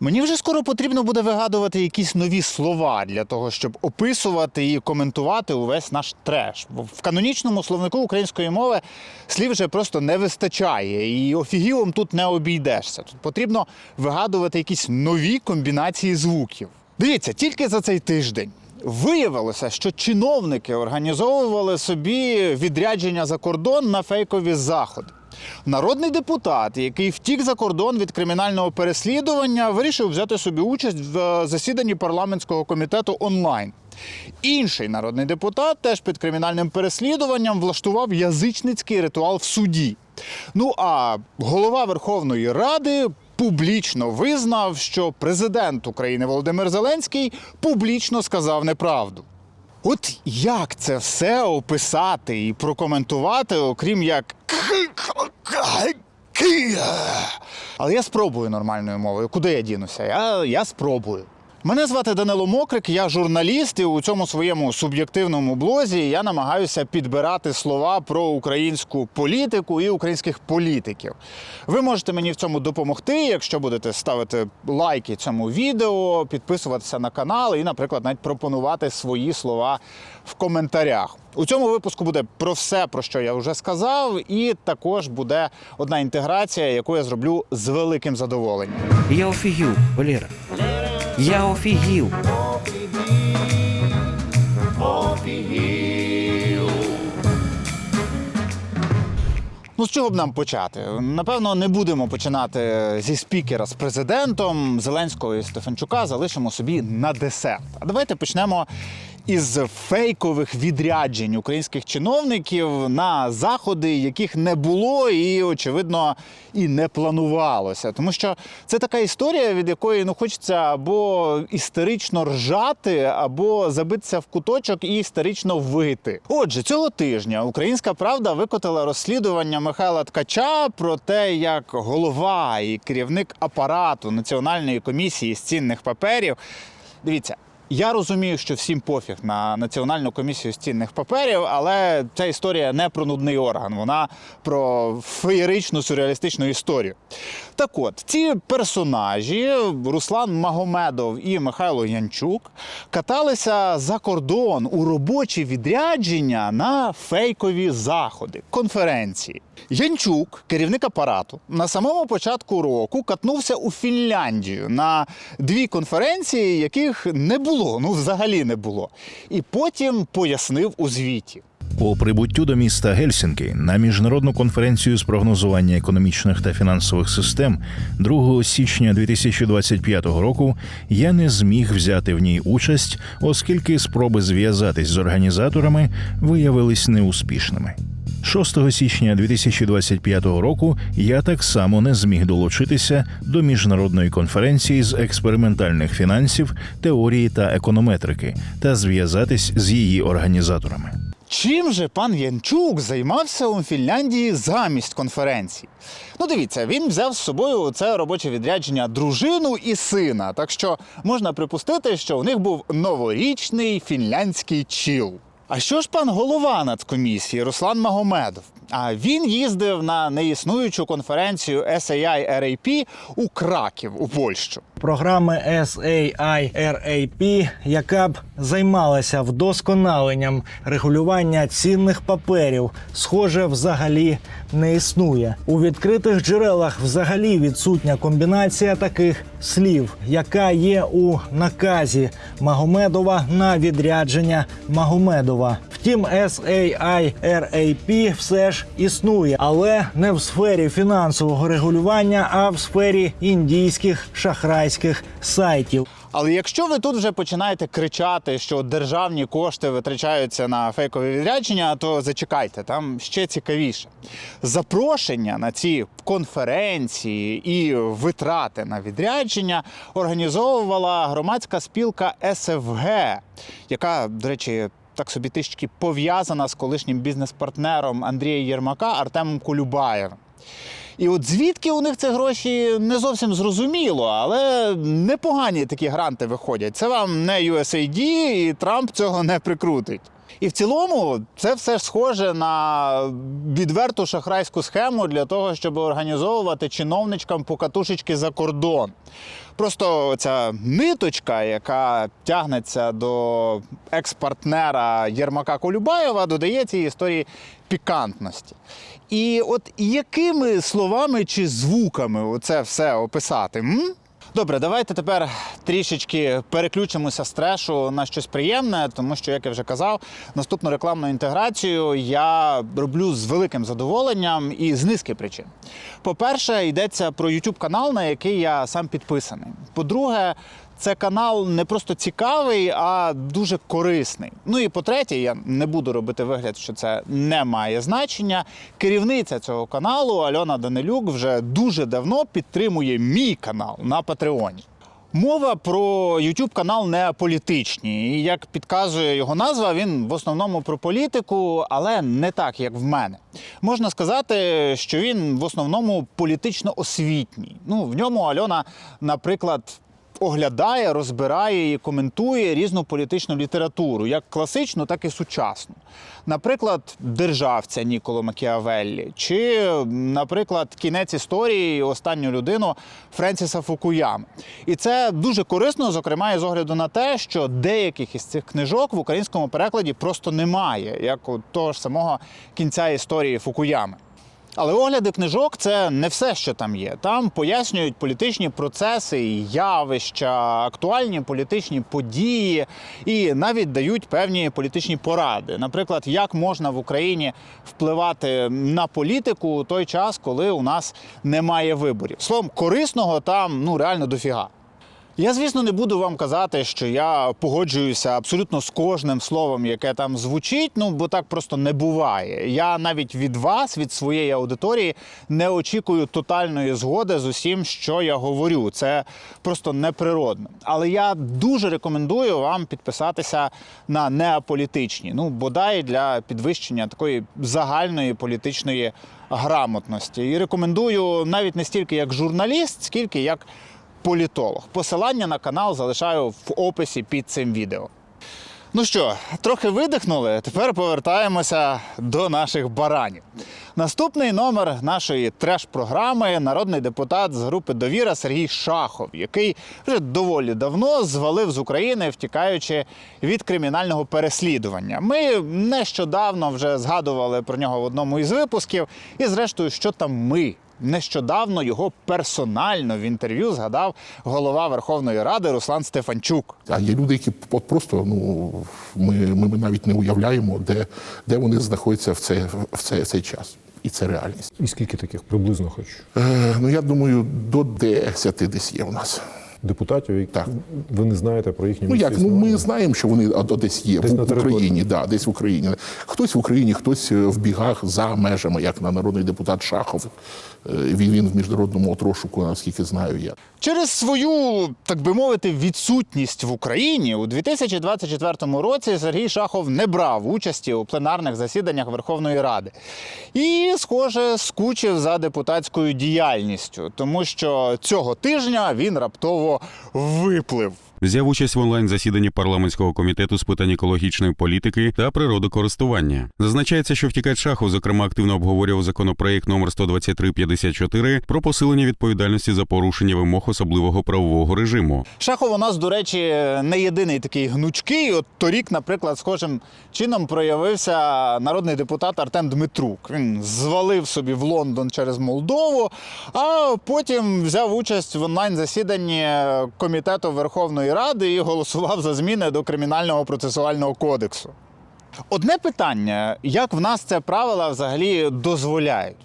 Мені вже скоро потрібно буде вигадувати якісь нові слова для того, щоб описувати і коментувати увесь наш треш. В канонічному словнику української мови слів вже просто не вистачає, і офігілом тут не обійдешся. Тут потрібно вигадувати якісь нові комбінації звуків. Дивіться, тільки за цей тиждень. Виявилося, що чиновники організовували собі відрядження за кордон на фейкові заходи. Народний депутат, який втік за кордон від кримінального переслідування, вирішив взяти собі участь в е, засіданні парламентського комітету онлайн. Інший народний депутат, теж під кримінальним переслідуванням, влаштував язичницький ритуал в суді. Ну а голова Верховної Ради публічно визнав, що президент України Володимир Зеленський публічно сказав неправду. От як це все описати і прокоментувати, окрім як. Але я спробую нормальною мовою. Куди я дінуся? Я, я спробую. Мене звати Данило Мокрик, я журналіст, і у цьому своєму суб'єктивному блозі я намагаюся підбирати слова про українську політику і українських політиків. Ви можете мені в цьому допомогти, якщо будете ставити лайки цьому відео, підписуватися на канал і, наприклад, навіть пропонувати свої слова в коментарях. У цьому випуску буде про все, про що я вже сказав, і також буде одна інтеграція, яку я зроблю з великим задоволенням. Я офігів, Валера. Я офігів. Ну, з чого б нам почати? Напевно, не будемо починати зі спікера з президентом Зеленського і Стефанчука, залишимо собі на десерт. А давайте почнемо із фейкових відряджень українських чиновників на заходи, яких не було і, очевидно, і не планувалося. Тому що це така історія, від якої ну хочеться або істерично ржати, або забитися в куточок і істерично вити. Отже, цього тижня Українська Правда викотила розслідування Михайла Ткача про те, як голова і керівник апарату Національної комісії з цінних паперів. Дивіться. Я розумію, що всім пофіг на національну комісію з цінних паперів, але ця історія не про нудний орган, вона про феєричну сюрреалістичну історію. Так от, ці персонажі, Руслан Магомедов і Михайло Янчук, каталися за кордон у робочі відрядження на фейкові заходи, конференції. Янчук, керівник апарату, на самому початку року катнувся у Фінляндію на дві конференції, яких не було, ну взагалі не було. І потім пояснив у звіті. По прибуттю до міста Гельсінки на міжнародну конференцію з прогнозування економічних та фінансових систем 2 січня 2025 року я не зміг взяти в ній участь, оскільки спроби зв'язатись з організаторами виявились неуспішними. 6 січня 2025 року я так само не зміг долучитися до міжнародної конференції з експериментальних фінансів, теорії та економетрики та зв'язатись з її організаторами. Чим же пан Янчук займався у Фінляндії замість конференції? Ну, дивіться, він взяв з собою це робоче відрядження дружину і сина. Так що можна припустити, що у них був новорічний фінляндський чіл. А що ж пан голова нацкомісії Руслан Магомедов? А він їздив на неіснуючу конференцію SAI RAP у Краків у Польщу. програми SAIRAP, яка б займалася вдосконаленням регулювання цінних паперів, схоже, взагалі не існує. У відкритих джерелах взагалі відсутня комбінація таких слів, яка є у наказі Магомедова на відрядження Магомедова. Втім, SAIRAP все ж існує, але не в сфері фінансового регулювання, а в сфері індійських шахрайських сайтів. Але якщо ви тут вже починаєте кричати, що державні кошти витрачаються на фейкові відрядження, то зачекайте, там ще цікавіше. Запрошення на ці конференції і витрати на відрядження організовувала громадська спілка СФГ, яка, до речі, так собі трішки пов'язана з колишнім бізнес-партнером Андрія Єрмака Артемом Кулюбаєвим. І от звідки у них ці гроші не зовсім зрозуміло, але непогані такі гранти виходять. Це вам не USAID, і Трамп цього не прикрутить. І в цілому це все схоже на відверту шахрайську схему для того, щоб організовувати чиновничкам покатушечки за кордон. Просто ця ниточка, яка тягнеться до екс-партнера Єрмака Колюбаєва, додає цій історії пікантності. І от якими словами чи звуками це все описати? М? Добре, давайте тепер трішечки переключимося з трешу на щось приємне, тому що, як я вже казав, наступну рекламну інтеграцію я роблю з великим задоволенням і з низки причин. По-перше, йдеться про YouTube канал, на який я сам підписаний. По-друге, це канал не просто цікавий, а дуже корисний. Ну і по-третє, я не буду робити вигляд, що це не має значення. Керівниця цього каналу Альона Данилюк вже дуже давно підтримує мій канал на Патреоні. Мова про YouTube канал не політичний. І як підказує його назва, він в основному про політику, але не так, як в мене. Можна сказати, що він в основному політично освітній. Ну, в ньому Альона, наприклад, оглядає, розбирає і коментує різну політичну літературу, як класичну, так і сучасну. Наприклад, державця Ніколо Макіавеллі, чи, наприклад, кінець історії останню людину Френсіса Фукуями. І це дуже корисно, зокрема, і з огляду на те, що деяких із цих книжок в українському перекладі просто немає, як того ж самого кінця історії Фукуями. Але огляди книжок це не все, що там є. Там пояснюють політичні процеси, явища, актуальні політичні події і навіть дають певні політичні поради. Наприклад, як можна в Україні впливати на політику у той час, коли у нас немає виборів. Словом, корисного там ну реально дофіга. Я, звісно, не буду вам казати, що я погоджуюся абсолютно з кожним словом, яке там звучить. Ну бо так просто не буває. Я навіть від вас, від своєї аудиторії, не очікую тотальної згоди з усім, що я говорю. Це просто неприродно. Але я дуже рекомендую вам підписатися на неаполітичні. Ну бодай для підвищення такої загальної політичної грамотності. І рекомендую навіть не стільки як журналіст, скільки як політолог. Посилання на канал залишаю в описі під цим відео. Ну що, трохи видихнули. Тепер повертаємося до наших баранів. Наступний номер нашої треш-програми народний депутат з групи Довіра Сергій Шахов, який вже доволі давно звалив з України, втікаючи від кримінального переслідування. Ми нещодавно вже згадували про нього в одному із випусків, і зрештою, що там ми. Нещодавно його персонально в інтерв'ю згадав голова Верховної Ради Руслан Стефанчук. А є люди, які от просто ну ми, ми, ми навіть не уявляємо, де, де вони знаходяться в цей, в цей, в цей час. І це реальність. І скільки таких приблизно хоч Е, ну я думаю, до 10 десь є у нас. Депутатів, які Так. ви не знаєте про їхні Ну як? Ну ми знаємо, що вони десь є Десь на в. Україні. Да, десь в Україні. Хтось в Україні, хтось е, в бігах за межами, як на народний депутат Шахов. Е, Він, він в міжнародному розшуку, наскільки знаю я. Через свою, так би мовити, відсутність в Україні у 2024 році Сергій Шахов не брав участі у пленарних засіданнях Верховної Ради і, схоже, скучив за депутатською діяльністю, тому що цього тижня він раптово виплив. Взяв участь в онлайн-засіданні парламентського комітету з питань екологічної політики та природокористування. Зазначається, що втікач Шахов, зокрема, активно обговорював законопроект номер 12354 про посилення відповідальності за порушення вимог особливого правового режиму. Шахов у нас, до речі, не єдиний такий гнучкий. От торік, наприклад, схожим чином проявився народний депутат Артем Дмитрук. Він звалив собі в Лондон через Молдову, а потім взяв участь в онлайн-засіданні комітету Верховної Ради і голосував за зміни до кримінального процесуального кодексу. Одне питання, як в нас це правила взагалі дозволяють.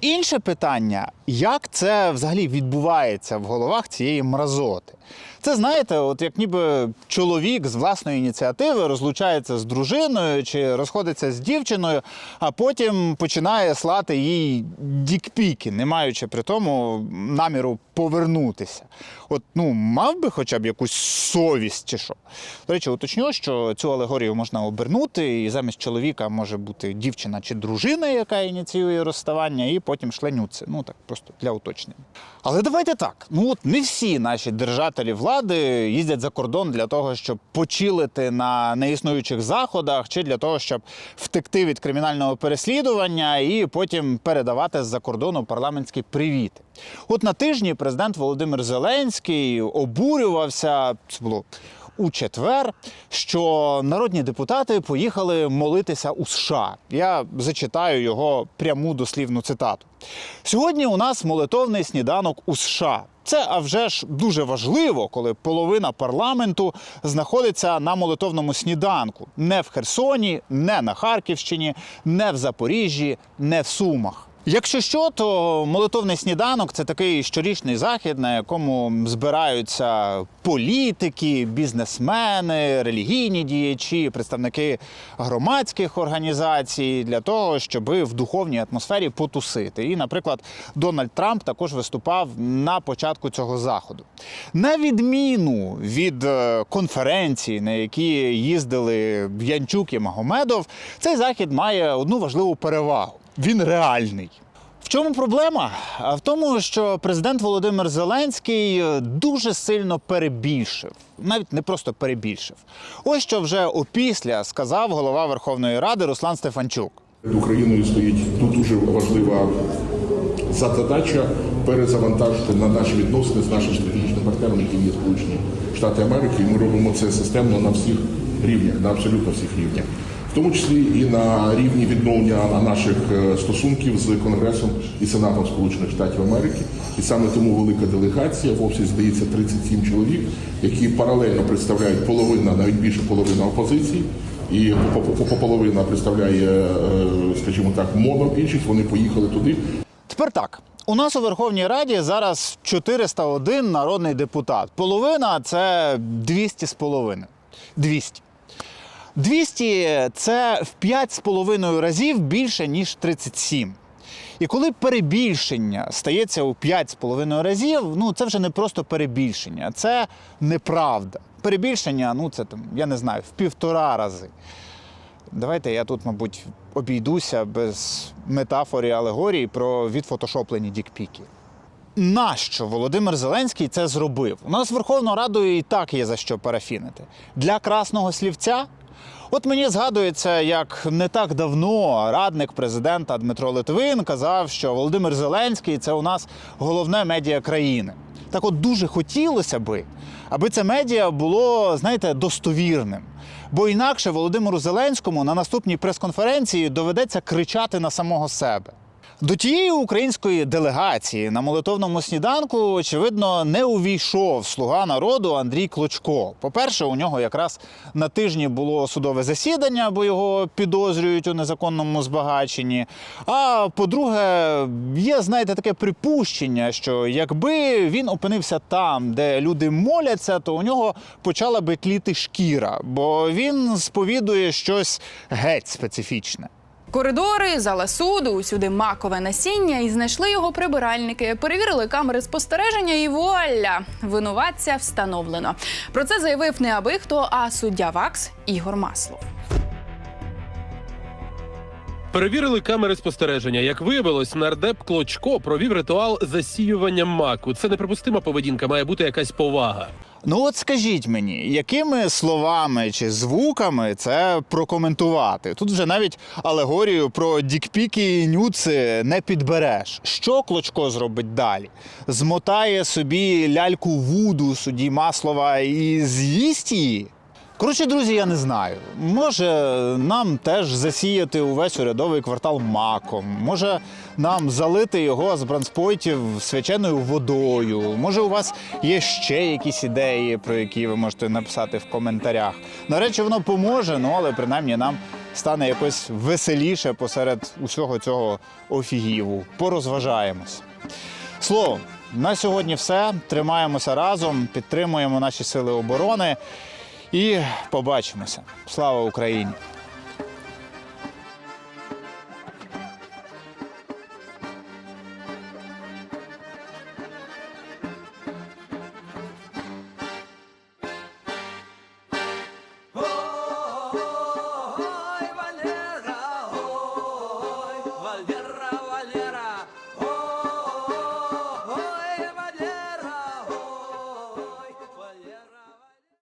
Інше питання, як це взагалі відбувається в головах цієї мразоти. Це знаєте, от як ніби чоловік з власної ініціативи розлучається з дружиною чи розходиться з дівчиною, а потім починає слати їй дікпіки, не маючи при тому наміру повернутися. От ну мав би хоча б якусь совість чи що. До речі, уточню, що цю алегорію можна обернути, і замість чоловіка може бути дівчина чи дружина, яка ініціює розставання, і потім шленються. Ну так просто просто для уточнення. Але давайте так. Ну от не всі наші держателі влади їздять за кордон для того, щоб почилити на неіснуючих заходах, чи для того, щоб втекти від кримінального переслідування і потім передавати з-за кордону парламентські привіти. От на тижні президент Володимир Зеленський обурювався. Це було у четвер, що народні депутати поїхали молитися у США. Я зачитаю його пряму дослівну цитату. Сьогодні у нас молитовний сніданок у США. Це а вже ж дуже важливо, коли половина парламенту знаходиться на молитовному сніданку не в Херсоні, не на Харківщині, не в Запоріжжі, не в Сумах. Якщо що, то молитовний сніданок це такий щорічний захід, на якому збираються політики, бізнесмени, релігійні діячі, представники громадських організацій для того, щоб в духовній атмосфері потусити. І, наприклад, Дональд Трамп також виступав на початку цього заходу. На відміну від е, конференції, на які їздили Янчук і Магомедов, цей захід має одну важливу перевагу. Він реальний. В чому проблема? А в тому, що президент Володимир Зеленський е, дуже сильно перебільшив, навіть не просто перебільшив. Ось що вже опісля сказав голова Верховної Ради Руслан Стефанчук. Перед Україною стоїть тут дуже важлива задача перезавантажити на наші відносини з нашим стратегічним партнером, яким є Сполучені Штати Америки. І ми робимо це системно на всіх рівнях, на абсолютно всіх рівнях. В тому числі і на рівні відновлення наших е, стосунків з Конгресом і Сенатом Сполучених Штатів Америки. І саме тому велика делегація в обсязі здається 37 чоловік, які паралельно представляють половина, навіть більше половина опозиції. І по- по- по- половина представляє, е, скажімо так, монобільшість. Вони поїхали туди. Тепер так. У нас у Верховній Раді зараз 401 народний депутат. Половина це 200 з половиною. 200. 200 – це в 5,5 разів більше, ніж 37. І коли перебільшення стається у 5,5 разів, ну це вже не просто перебільшення, це неправда. Перебільшення, ну це там, я не знаю, в півтора рази. Давайте я тут, мабуть, обійдуся без метафори і алегорії про відфотошоплені дікпіки. Нащо Володимир Зеленський це зробив? У нас Верховною Радою і так є за що парафінити. Для красного слівця. От мені згадується, як не так давно радник президента Дмитро Литвин казав, що Володимир Зеленський це у нас головне медіа країни. Так от дуже хотілося би, аби це медіа було, знаєте, достовірним. Бо інакше Володимиру Зеленському на наступній прес-конференції доведеться кричати на самого себе. До тієї української делегації на молитовному сніданку, очевидно, не увійшов слуга народу Андрій Клочко. По-перше, у нього якраз на тижні було судове засідання, бо його підозрюють у незаконному збагаченні. А по-друге, є, знаєте, таке припущення, що якби він опинився там, де люди моляться, то у нього почала би тліти шкіра, бо він сповідує щось геть специфічне. Коридори, зала суду, усюди макове насіння, і знайшли його прибиральники. Перевірили камери спостереження, і вуаля! Винуватця встановлено. Про це заявив не аби хто, а суддя ВАКС Ігор Маслов. Перевірили камери спостереження. Як виявилось, нардеп Клочко провів ритуал засіювання маку. Це неприпустима поведінка, має бути якась повага. Ну от скажіть мені, якими словами чи звуками це прокоментувати? Тут вже навіть алегорію про дікпіки і нюци не підбереш. Що Клочко зробить далі? Змотає собі ляльку вуду судді Маслова і з'їсть її? Коротше, друзі, я не знаю. Може нам теж засіяти увесь урядовий квартал маком. Може нам залити його з бранспойтів свяченою водою. Може, у вас є ще якісь ідеї, про які ви можете написати в коментарях. До речі, воно поможе, ну але принаймні нам стане якось веселіше посеред усього цього офігіву. Порозважаємось. Словом, на сьогодні все. Тримаємося разом, підтримуємо наші сили оборони і побачимося. Слава Україні!